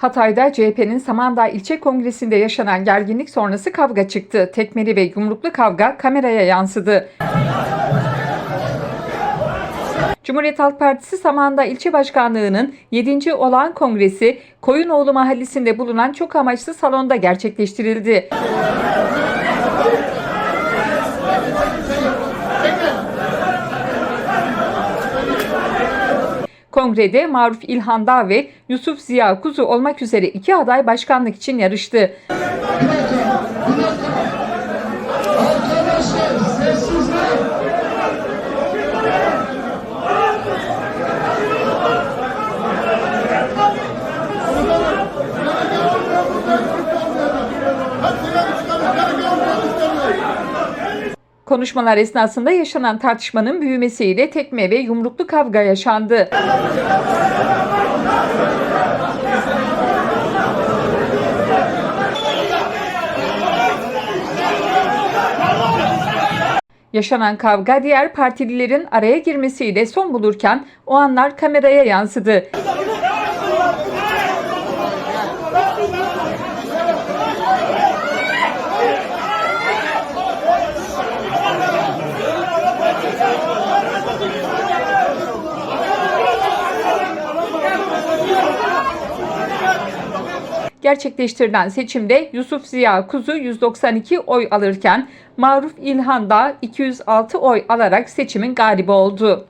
Hatay'da CHP'nin Samandağ İlçe Kongresi'nde yaşanan gerginlik sonrası kavga çıktı. Tekmeli ve yumruklu kavga kameraya yansıdı. Cumhuriyet Halk Partisi Samandağ İlçe Başkanlığı'nın 7. olağan kongresi Koyunoğlu Mahallesi'nde bulunan çok amaçlı salonda gerçekleştirildi. Kongrede Maruf İlhan Dağ ve Yusuf Ziya Kuzu olmak üzere iki aday başkanlık için yarıştı. Konuşmalar esnasında yaşanan tartışmanın büyümesiyle tekme ve yumruklu kavga yaşandı. Yaşanan kavga diğer partililerin araya girmesiyle son bulurken o anlar kameraya yansıdı. Gerçekleştirilen seçimde Yusuf Ziya Kuzu 192 oy alırken Maruf İlhan da 206 oy alarak seçimin galibi oldu.